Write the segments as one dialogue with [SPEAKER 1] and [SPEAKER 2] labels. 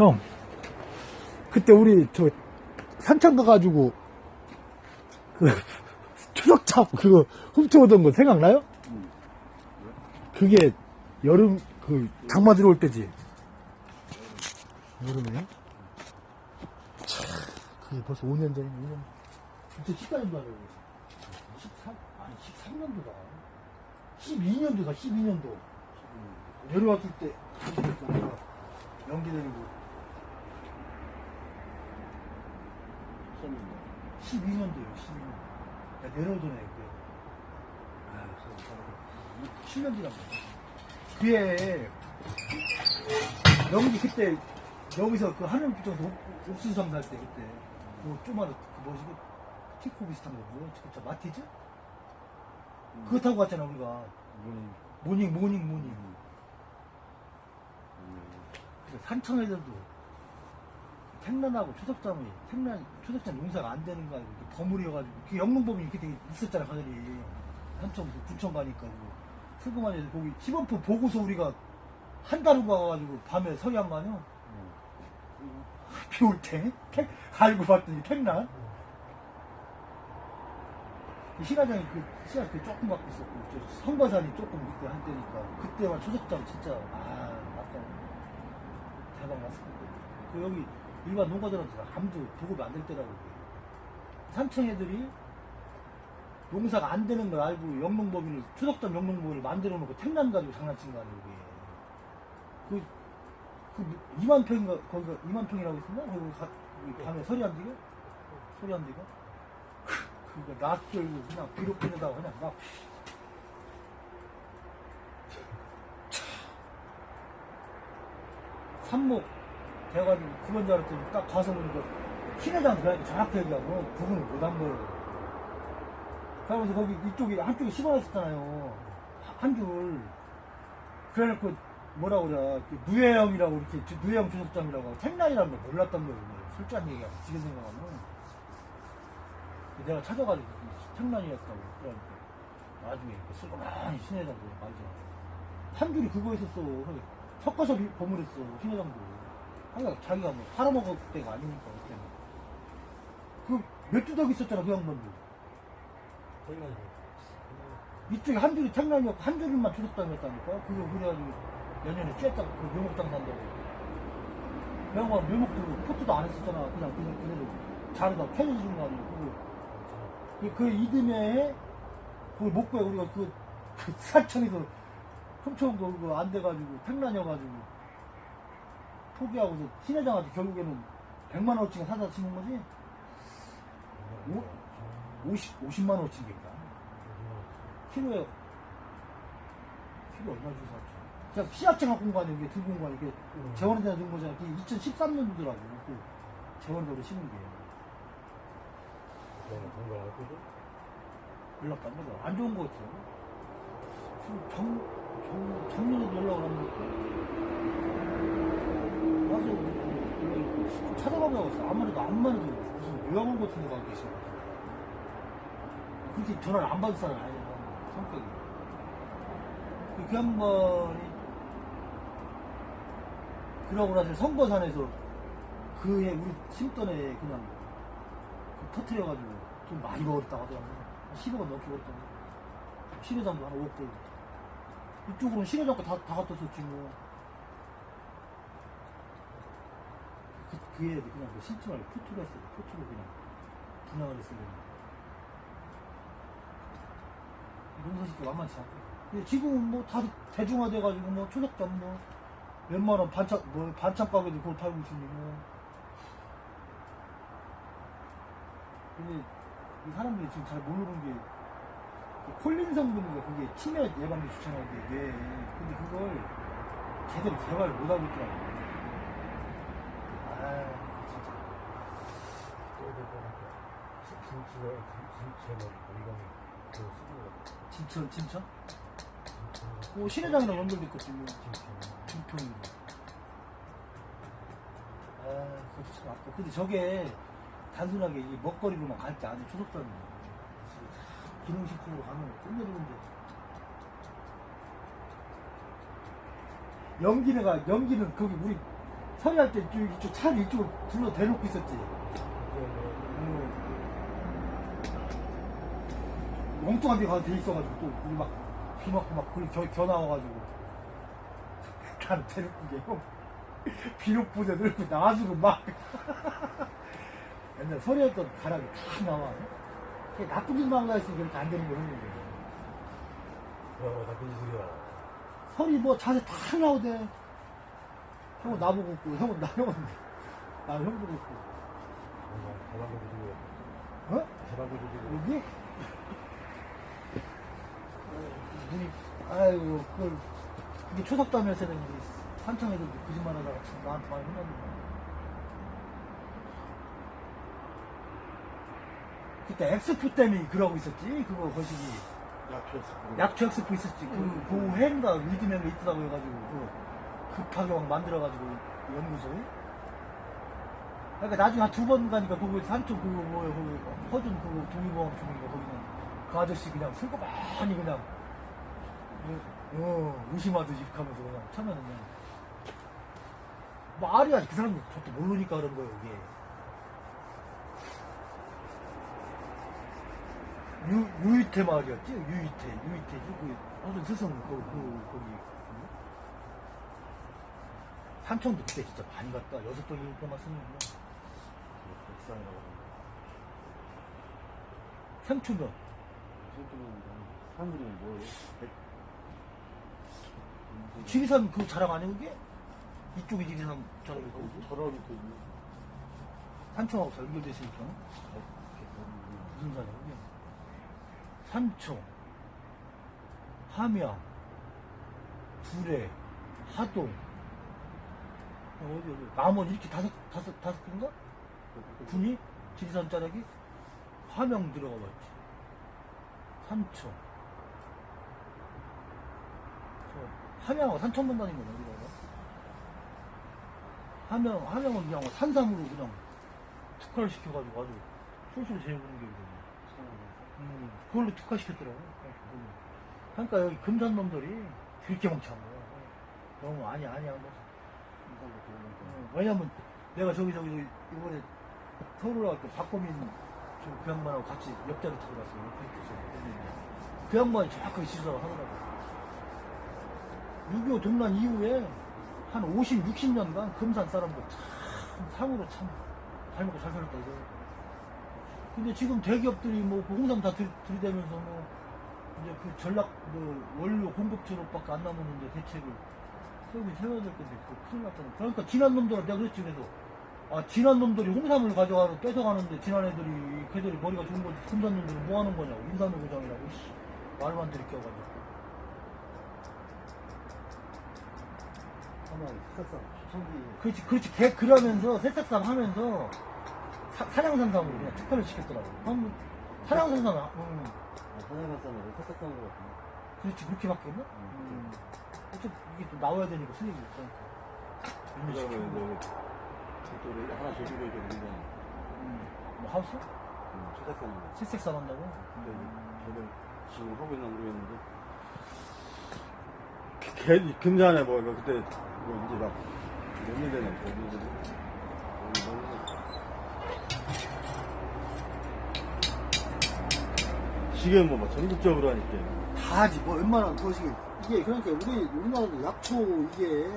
[SPEAKER 1] 형, 그때 우리 저 산창 가가지고 그 추석차 그거 훔쳐오던 거 생각나요? 그게 여름 그 장마 들어올 때지. 여름에? 참, 그게 벌써 5년 전이네. 5년. 2014년도 아니고 13 아니 13년도다. 12년도다 12년도. 내려왔을 때 내가 연기 내리고 12년도요 12년. 내가 내려오던 애 그때. 아, 7년 지난 거야. 그에 연기 그때 여기서 그 하늘 붙여서 옥- 옥수수상 살때 그때 그 조그마한 그 뭐지 그 티코 비슷한 거 뭐야 저 마티즈? 그거 타고 갔잖아 우리가 모닝 모닝 모닝 그래서 산청 애들도 택란하고 초석장이 택란 초석장 용사가 안 되는 거 아니고 이렇게 버무려가지고 그 영농법이 이렇게 되게 있었잖아 산청 그 군청 가니까 그 슬그만 애들 거기 시범프 보고서 우리가 한달 후가 가가지고 밤에 서리한 거 아니야? 비올 때? 택, 알고 봤더니 택란? 이 신화장이 그, 시야 그 조금 갖고 있었고, 저 성과산이 조금 그때 한때니까, 그때만 초석장 진짜, 아, 아까 대박 났을 건데. 그 여기 일반 농가들한테 아무도 보급이 안 될 때라고. 산청 애들이 농사가 안 되는 걸 알고 영농법인을, 초석장 영농법인을 만들어 놓고 택란 가지고 장난친 거 아니에요, 그게. 그, 그 2만 평인가 거기가 2만 평이라고 했었나? 거기 가, 밤에 서리 안 되게? 소리 안 되게? 그거 낯 들고 그냥 빼내다가 그냥 막 산목 돼가지고 그건 줄 알았더니 딱 가서 보니까 신회장 들어가니까 정확히 얘기하고 부분을 못 한 거예요. 그러면서 거기 이쪽에 한쪽에 심어놨었잖아요. 한 줄. 그래놓고 뭐라 그래 그 누에형이라고 이렇게 주- 누에형 주석장이라고 하고 택란이라는 걸 몰랐단 말이에요. 솔직한 얘기야 지금 생각하면. 내가 찾아가지고 택란이었다고 그러니까 나중에 그 슬그머니 신회장도 말잖아 한 줄이 그거 있었어. 섞어서 비- 버무렸어 신회장도 하여간 자기가 뭐 팔아먹을 때가 아니니까 그때는 그몇 주덕 있었잖아 그 양반도 이쪽에 한 줄이 택란이었고 한 줄만 주석장이었다니까. 그거 그래가지고 내년에 쬐딱 그 묘목장 산다고. 그 양반 묘목도 포트도 안 했었잖아. 그냥 그냥 그대로 자르다 펴져준 거 아니고. 그, 그 이듬해에 그걸 못 구해 우리가 그, 그 사천에서 훔쳐온 거 그거 안 돼가지고 택란이어가지고 포기하고서 신회장한테 결국에는 100만 원어치가 사다 치는 거지? 오, 50, 50만 원어치 겠다 키로에 키로 얼마 주고 샀죠 제가 시약장 갖고 온 거 아니에요? 이게 들고 온 거 아니에요? 이게 재원에다 준 거잖아. 그게 2013년도더라고. 그 재원으로 심은 게. 연락 안 받아. 안 좋은 거 같아. 지 금 정, 정, 작년에도 연락을 안 받고. 연락이 찾아가보라고 했어. 아무래도 안만 해도 무슨 요양원 같은 계신 것 같아. 그렇게 전화를 안 받을 사람이 아니야. 성격이. 그, 그 양반이 그러고 나서 선거산에서 그 해 우리 심던 애 그냥 그 터트려가지고 돈 많이 벌었다고 하더라고요. 10억 원 넘게 벌었다고. 신회장도 한 5억 벌고. 이쪽으로는 신회장 거다 다 갖다 썼지 뭐. 그, 그 애들 그냥 그 신지 말고 포트로 했어요. 포트로 그냥 분양을 했어요. 농사짓기 만만치 않고. 근데 지금은 뭐다 대중화돼가지고 뭐 초석장 뭐 웬만한 반찬, 뭐 반찬 가게도 그걸 팔고 있으니 뭐. 근데 이 사람들이 지금 잘 모르는 게, 그 콜린 성분인가 그게 치매 예방에 좋잖아요, 이게. 근데 그걸 제대로 개발 못하고 있더라고요. 아, 진짜. 진천, 진천? 뭐, 신회장이랑 연결돼 있거든요. 진평이. 아, 그것도 참 아까. 근데 저게 단순하게 이 먹거리로만 갈때 안에 초속장이에요. 기능식품으로 가면 끝내주는데. 연기가, 연기는 거기 우리 서리할 때 이쪽, 이쪽 차를 이쪽으로 불러 대놓고 있었지. 응. 엉뚱한 데 가서 돼 있어가지고 또 우리 막, 비 맞고 막 그걸 겨, 겨 나와가지고. 난 대놓고 게 형. 비록 부대 들고 나와주고 막. 옛날 서리했던 가락이 다 나와. 나쁜 짓만 가 있으니까 이렇게 안 되는 거 형님.
[SPEAKER 2] 야, 나쁜 짓이야.
[SPEAKER 1] 설이 뭐 자세 다 나오대. 형은 나보고 있고, 형은 나, 형은 나는 형 보고 있고.
[SPEAKER 2] 대박을 주고,
[SPEAKER 1] 어?
[SPEAKER 2] 대박을 주고.
[SPEAKER 1] 여기? 눈이, 아이고, 그걸, 이게 산청 애들 거짓말 하다가 참 나한테 많이 혼났는데. 그때 엑스포 때문에 그러고 있었지? 그거 거시기.
[SPEAKER 2] 약초
[SPEAKER 1] 엑스포 있었지. 그, 그 해인가 위드맨가 있더라고 해가지고, 그, 급하게 막 만들어가지고, 연구소에. 그러니까 나중에 한 두 번 가니까 거기 산쪽 그거 뭐야, 거기 허준 그거 동의보험 중인가 거기는 그 아저씨 그냥 슬고 많이 그냥, 어, 의심하듯이 하면서 그냥 처음에는 그냥. 말이야, 그 사람들 저도 모르니까 그런 거예요, 이게. 유, 유이태 말이었지? 유이태, 유이태지? 그, 허준 스승, 그, 그, 거기. 산청도 그때 진짜 많이 갔다. 여섯 번, 일곱 번 갔으면 뭐.
[SPEAKER 2] 백상이라고.
[SPEAKER 1] 생초면.
[SPEAKER 2] 사람들이 뭐예요?
[SPEAKER 1] 지리산 그 자랑 아니에요, 그게? 이쪽이 지리산 자랑이고.
[SPEAKER 2] 저런 그,
[SPEAKER 1] 산청하고 잘 연결돼 있으니까. 무슨 그게? 산청, 함양, 두레, 하동, 어, 어디, 어디, 남원 이렇게 다섯, 다섯, 다섯 개인가? 군이? 지리산 자락이? 함양 들어가 봤지. 산청. 저, 함양하고 산청만 다닌 거네, 우리가. 함양, 함양은 그냥 산삼으로 그냥 특화를 시켜가지고 아주 술술 재우는 게. 음, 그걸로 특화시켰더라고. 그러니까 여기 금산 놈들이 그렇게 멍청한. 너무 아니, 아니야. 뭐. 어, 왜냐면 내가 저기, 저기, 저기 이번에 서울 갈때 박범인 저그 양반하고 같이 옆자리 타고 갔어요. 그 양반이 정확하게 지도를 하더라고. 6.25 동란 이후에 한 50, 60년간 금산 사람들 참 상으로 참 잘 먹고 잘 살았다 이거. 근데 지금 대기업들이 뭐그 홍삼 다 들, 들이대면서 뭐 이제 그 전략 그 원료 공급처로밖에 안 남았는데 대책을 세우긴 세워야 될 건데 그 큰일 났잖아. 그러니까 지난 놈들은 내가 그랬지 그래서 아 지난 놈들이 홍삼을 가져가러 뺏어가는데 지난 애들이 걔들이 머리가 좋은 거지 금산 놈들은 뭐 하는 거냐고. 인삼의 고장이라고 씨. 말도 안 되게 껴가지고.
[SPEAKER 2] 하나, 색상, 청기.
[SPEAKER 1] 그렇지 그렇지. 걔 그러면서 새싹삼 하면서 사, 사냥산삼으로 그냥 특화를 시켰더라고 그럼 사냥산삼 응.
[SPEAKER 2] 사냥산삼으로 색상 거 같은데.
[SPEAKER 1] 그렇지 그렇게 바뀌었나? 음. 어차피 이게 또 나와야 되니까 수익이 있으니까 이미
[SPEAKER 2] 그다음에
[SPEAKER 1] 시키고
[SPEAKER 2] 이제 그쪽으로 하나 제주도 이제 우리는
[SPEAKER 1] 음. 뭐 하우스?
[SPEAKER 2] 초색상인데.
[SPEAKER 1] 새싹삼 한다고?
[SPEAKER 2] 근데 저는 지금 하고 있나 모르겠는데. 개, 금산에 뭐, 이거 그때, 뭐, 이제 막, 몇년 되네, 거기, 거기, 지금 뭐, 뭐 전국적으로 하니까.
[SPEAKER 1] 다 하지 뭐 웬만한 것이. 이게 그러니까 우리 우리나라도 약초 이게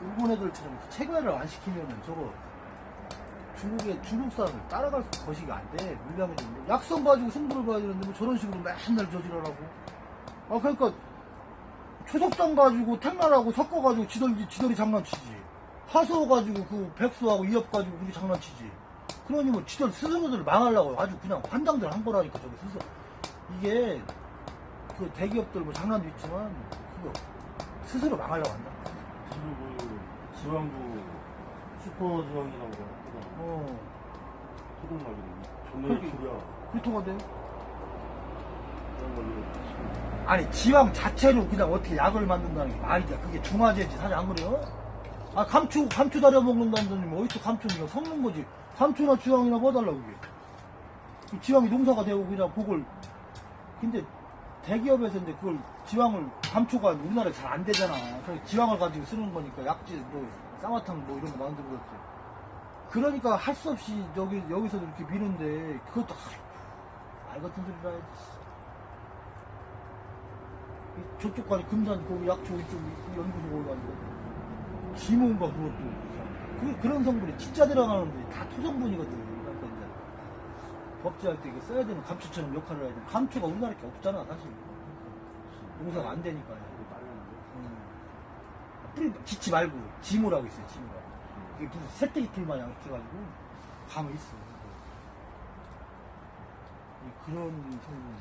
[SPEAKER 1] 일본 애들처럼 체계를 안 시키면은 저거 중국의 중국 사람을 따라갈 것이가 안돼. 물량이 좀 약성 가지고 승부를 봐야 되는데 뭐 저런 식으로 맨날 저지르라고. 아 그러니까 초석상 가지고 택날하고 섞어가지고 지덜 지덜이 장난치지 하소 가지고 그 백수하고 이업 가지고 우리 장난치지 그러니 뭐 지덜 스스로들 망하려고 아주 그냥 환장들 한 거라니까 저기 스스로 이게 그 대기업들 뭐 장난도 있지만 그거 스스로 망하려고 한다.
[SPEAKER 2] 지금 그, 지방부 슈퍼 지방이라고 하거든.
[SPEAKER 1] 어,
[SPEAKER 2] 소금막이네. 존나
[SPEAKER 1] 그러게.
[SPEAKER 2] 줄이야.
[SPEAKER 1] 그렇다고 돼.
[SPEAKER 2] 그런 걸로.
[SPEAKER 1] 아니 지방 자체로 그냥 어떻게 약을 만든다는 게 말이 돼. 그게 중화제지 사실 안 그래요? 아 감추 감추 다려 먹는다더니 뭐 어디서 감추니까 섞는 거지. 감추나 지방이나 뭐 달라 그게. 그 지방이 농사가 되고 그냥 그걸 근데 대기업에서 이제 그걸 지왕을 감초가 우리나라에 잘 안 되잖아. 그래서 지왕을 가지고 쓰는 거니까 약재 뭐 쌍화탕 뭐 이런 거 만들고 그랬지. 그러니까 할 수 없이 여기 여기서 이렇게 미는데 그것도 아, 알 같은 소리라 해야지. 이 저쪽 가니 금산 그 약초 이쪽 이 연구소 거기 가지고 기모인가 그것도 그, 그런 성분이 진짜 들어가는데 다 토성분이거든. 그러니까 이제 법제할 때 이거 써야 되는 감초처럼 역할을 해야 돼. 감초가 우리나라에 없잖아 사실. 농사가 안 되니까. 음. 뿌리 짓지 말고 지모라고 있어요 지모라고. 이게 무슨 새떼기 풀 마냥 이렇게 해가지고 감이 있어. 이 그런 성분.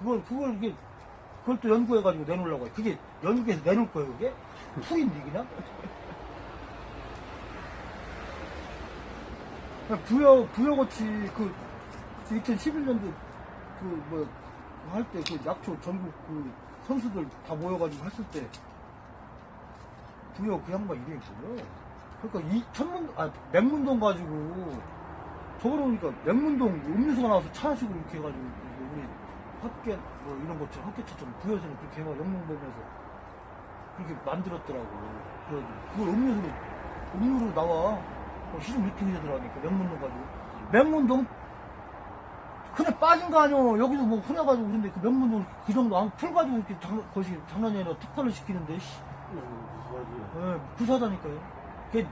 [SPEAKER 1] 그걸 그걸 이게 그걸 또 연구해가지고 내놓으려고 해. 그게 연구해서 내놓을 거예요 그게? 그냥? 그냥 부여 부여고치 그 2011년도 그 뭐 할 때 그 약초 전국 그 선수들 다 모여가지고 했을 때 부여 그 양반 이름이거든요. 그러니까 이 천문 아 맹문동 가지고 저러니까 맹문동 음료수가 나와서 차식으로 이렇게 해가지고 우리 헛개 뭐 이런 것처럼 헛개처럼 부여서는 그렇게 해가 영문동에서 그렇게 만들었더라고. 그래가지고 그걸 음료수로 음료로 나와 어, 시중 유통이 되더라니까 맹문동 가지고 맹문동 흔해 빠진 거 아니오 여기서 뭐 흔해가지고 그런데 그 맹문동 그 정도 안 풀가지고 이렇게 장, 거시 장난이 아니라 특허를 시키는데 씨. 예, 부사다니까요. 그게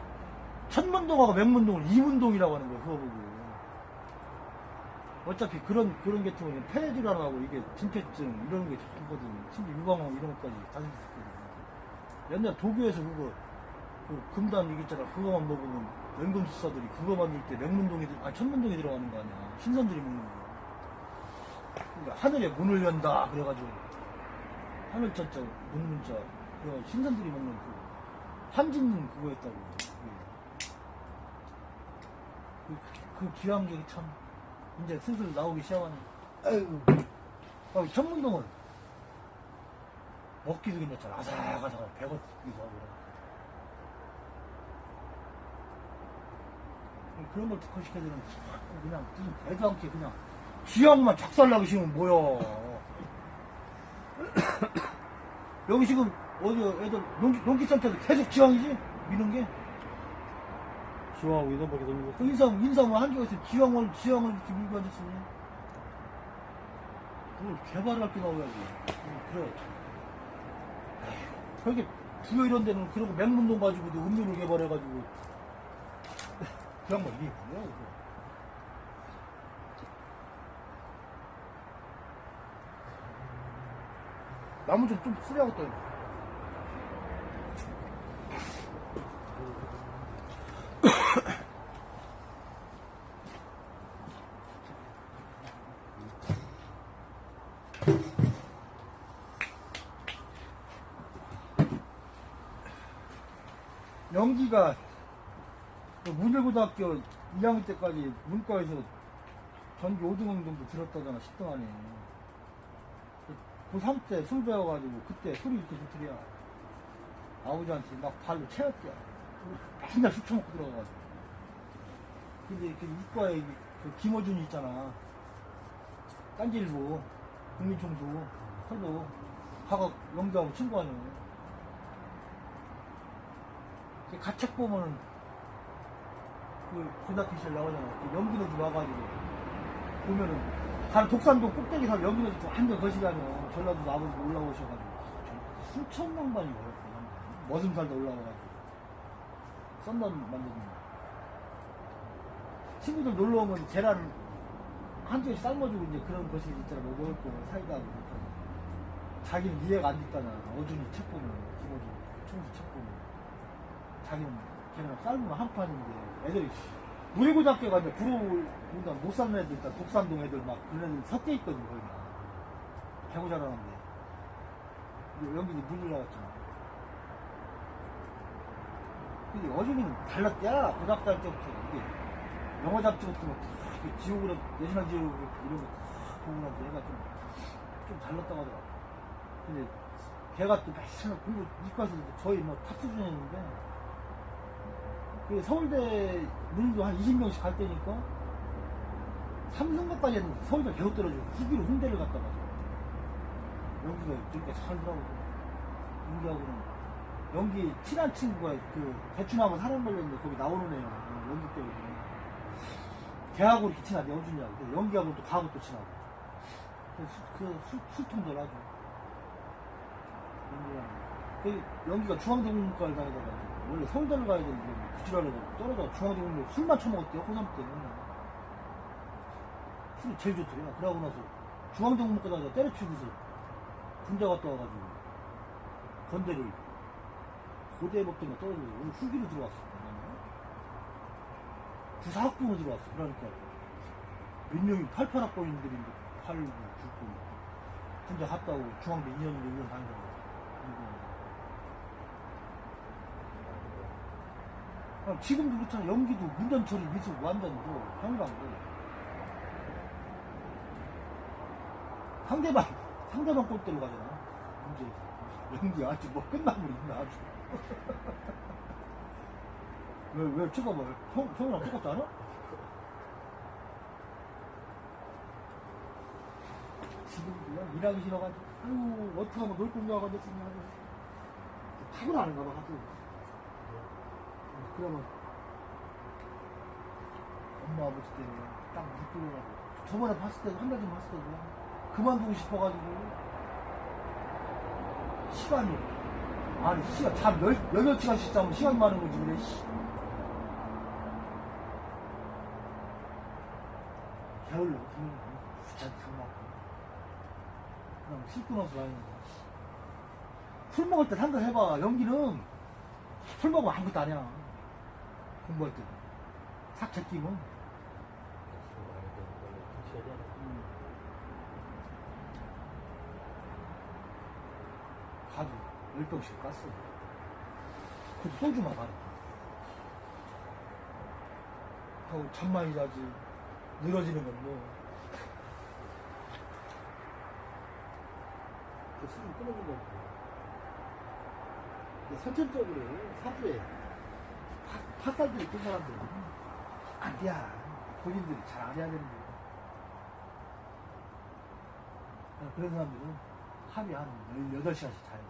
[SPEAKER 1] 천문동하고 맹문동을 이문동이라고 하는 거예요, 그거 보고. 어차피 그런, 그런 계통은 폐질환하고 이게 진퇴증 이런 게 좋거든. 심지어 유방암 이런 것까지 다 생겼거든. 옛날 도교에서 그거, 그 금단 이거 있잖아. 그거만 먹으면 연금술사들이 그거 만들 때 맹문동이, 들- 아, 천문동이 들어가는 거 아니야. 신선들이 먹는 거. 그러니까 하늘에 문을 연다. 그래가지고. 하늘 자자, 문 문자. 그 신선들이 먹는 그 한짓는 그거였다고. 그, 그게 참, 이제 슬슬 나오기 시작하네. 아이고. 아, 천문동은 먹기도 괜찮잖아. 아삭아삭하고 배고프기도 하고. 그런 걸 특화시켜주는 그냥 무슨 대도 않게 그냥 귀향만 작살나게 심으면 뭐야. 여기 지금 어디 애들 농기, 농기센터도 계속 지왕이지? 미는 게?
[SPEAKER 2] 지화하고 이동밖에 없는
[SPEAKER 1] 그 인삼, 인삼은 한개가 있어. 지왕을, 지왕을 이렇게 밀고 앉았으니. 그걸 개발할 게 나와야지. 응, 그래. 저기 부여 이런 데는 그러고 맹문동 가지고도 음료를 개발해가지고. 그 양반 이게 뭐야, 이거. 나무 좀, 좀 쓰려야겠다. 그 문일고등학교 2학년 때까지 문과에서 전교 5등 정도 들었다잖아 10등 안에. 고3 때 술 배워가지고 그때 술이 이렇게 좋더랴 아버지한테 막 발로 채웠대요. 맨날 술 처먹고 들어가가지고. 근데 그 이과에 그 김어준이 있잖아. 딴지일보 국민청소 서도 과거 연기하고 친구 아니에요 그 가책 보면은 그 고등학교실 나오잖아. 그 연기노지 와가지고 보면은 다른 독산동 꼭대기 살 연기노지 한명 거시가면 전라도 아버지 올라오셔가지고 수천 명반이 걸었거든. 머슴살도 올라와가지고 썬단 만드는 거. 친구들 놀러 오면 계란을 한 조씩 삶아주고 이제 그런 것이 있잖아. 뭐 먹을 거 사이다 하고 자기는 이해가 안 됐다나 어준이 책 보면 김어준 총수 책 보면 자기는 걔는 삶으면 한 판인데 애들이 무리고등학교 가면 부러우니까 못 사는 애들 있다 독산동 애들 막 그런 애들 섞여 있거든 거기 배고 잘하는데. 여기 이제 문을 나왔잖아. 근데 어준이는 달랐대야 고등학교 할 때부터. 이게 영어 잡지부터 막 이렇게 지옥으로 내셔널 지옥 이런 거 보고 나서 얘가 좀, 좀 달랐다고 하더라 근데 걔가 또 맨날 공부 이과에서 거의 뭐 탑수준이었는데 그 서울대 물도 한 20명씩 갈 때니까 삼성과까지 했는데 서울대 계속 떨어지고 후기로 홍대를 갔다가 연기가 그러니까 잘더라고. 연기하고는. 연기 친한 친구가 그 대추나무 사람 걸렸는데 거기 나오는 애야 어, 연기 때문에. 걔하고 이렇게 친하대 호준이하고. 근데 연기하고 또 가고 또 친하고. 그, 수- 그 술, 술통들 아주. 연기가 그 연기가 중앙대공문과를 다니다가 원래 서울대를 가야 되는데 구지라고 떨어져 중앙대공문 술만 처먹었대요 고3 때는. 술이 제일 좋더래요. 그러고 나서 중앙대공문과 다니다 때려치고서 군대 갔다 와가지고 건대를 고대 법대가 떨어지고 오늘 후기로 들어왔어. 부사학부로 들어왔어. 그러니까 몇 명이 88학번인들이 8, 9, 9 군대 갔다 오고 중앙대 2년, 1년 다니다가 그럼 지금도 그렇잖아 연기도 문전처리 미수 완전도 형광도. 상대방 상대방 골대로 가잖아. 문제 연기 아주 뭐 끝나버리 있나 아주. 왜, 왜 찍어봐? 형, 형이랑 똑같지 않아? 지금 그냥 일하기 싫어가지고 아유 어떻게 하면 놀 공부하고 됐으냐 타고나는가 봐 하도 그러면 엄마 아버지 때문에 딱 느끼더라고. 저번에 봤을 때도 한 달 전 봤을 때도 그만두고 싶어가지고 시간이 아니 시간 잠 열, 여덟 시간씩 자면 시간 많은 거지 그래 씨. 겨울로 그냥 진짜 장난 그냥 씻고 나서 다니는 거야 술 먹을 때 생각 해봐. 연기는 술 먹으면 아무것도 아니야 공부할 때 삭제 끼면 가도 열 병씩 깠어. 그래도 소주만 가라. 하고 잠만이 자지. 늘어지는 건 뭐. 그 끊어준 거고. 선천적으로 사주에 파- 팥살들이 뜬 사람들은 안 돼. 본인들이 잘 안 해야 되는 거야. 그런 사람들은 하루에 한 18시간씩 자요.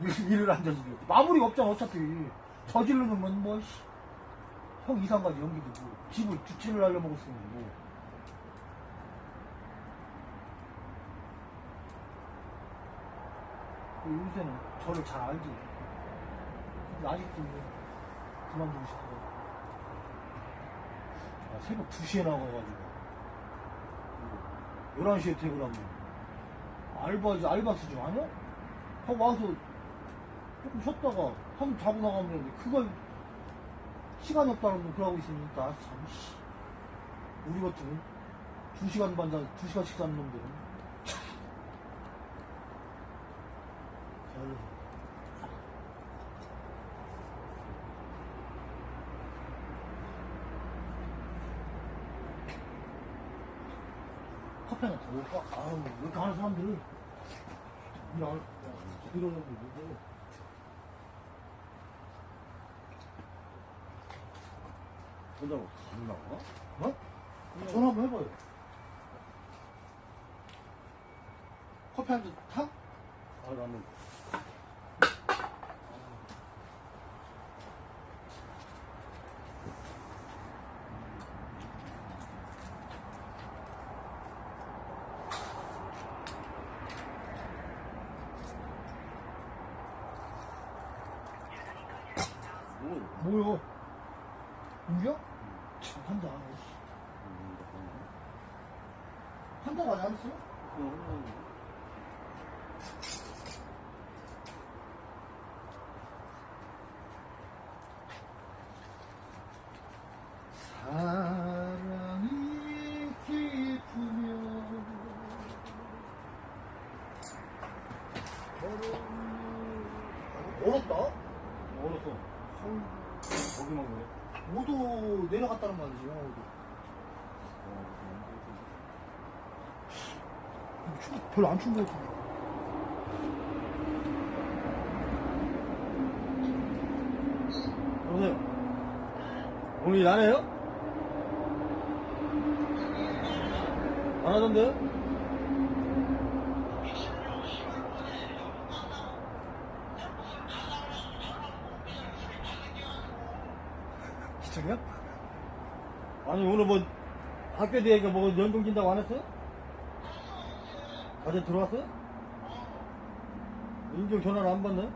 [SPEAKER 1] 일- 일을 안 저지르고. 마무리가 없잖아, 어차피. 저지르는 건 뭐, 씨. 형 이상 가지 연기도 뭐 집을 두 채를 날려먹었으면 뭐그 요새는 저를 잘 알지 근데 아직도 뭐 그만두고 싶어 아, 새벽 2시에 나가가지고. 11시에 퇴근하면 알바, 알바 수준 아니야? 하고 와서 조금 쉬었다가 한숨 자고 나가면 그걸 시간이 없다는 거 그러고 있으니까 아, 참 씨. 우리 같은 두 시간 반, 자, 두 시간씩 자는 놈들은 참. 아유. 커피 하나 더 먹을까? 아우, 왜 이렇게 하는 사람들. 야, 야, 이런 놈들 누구?
[SPEAKER 2] 혼자로 갔나 봐?
[SPEAKER 1] 어? 전화 한번 해봐요. 커피 한 잔 타?
[SPEAKER 2] 아, 나는 뭐,
[SPEAKER 1] 뭐요? 인기야? 참, 한다. 한다 많이 안 했어? 사랑이 깊으면 멀었다?
[SPEAKER 2] 멀었어. 거기만 그래.
[SPEAKER 1] 모두 내려갔다는 말이지, 영어도. 별로 안 추운 것 같은데.
[SPEAKER 2] 여보세요? 오늘 일안 해요? 안 하던데?
[SPEAKER 1] 저기요?
[SPEAKER 2] 아니 오늘 뭐 학교 대회가 뭐 연동 진다고 안 했어요? 어제 들어왔어요? 인경 전화를 안 받네?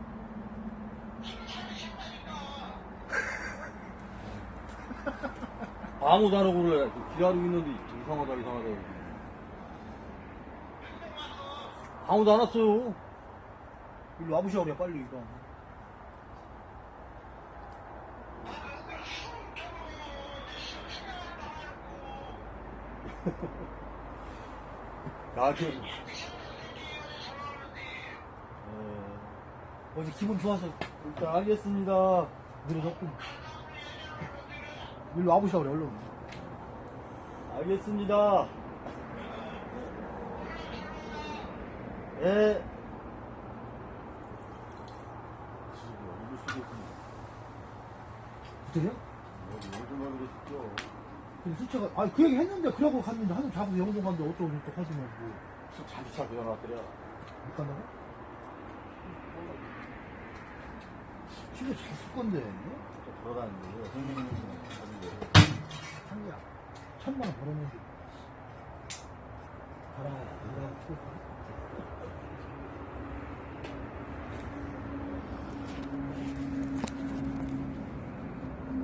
[SPEAKER 2] 아무도 안 오고 그래. 기다리고 있는데 이상하다 이상하다. 아무도 안 왔어요.
[SPEAKER 1] 일로 와보셔 그래 빨리 이거
[SPEAKER 2] 나한테
[SPEAKER 1] 어 제 기분 좋아서
[SPEAKER 2] 일단 알겠습니다.
[SPEAKER 1] 늘어졌군 일로 와보셔 그래 얼른
[SPEAKER 2] 알겠습니다. 예.
[SPEAKER 1] 그때요? 수채가 아니 그 얘기 했는데 그러고 갔는데 하도 자꾸 영동 갔는데 어쩌고 저쩌고 하지 말고
[SPEAKER 2] 자기 차 전화왔더라.
[SPEAKER 1] 못 간다고? 집에 잘쓸 건데
[SPEAKER 2] 돌아다니는데.
[SPEAKER 1] 한야 천만 원 벌었는데 바람 바람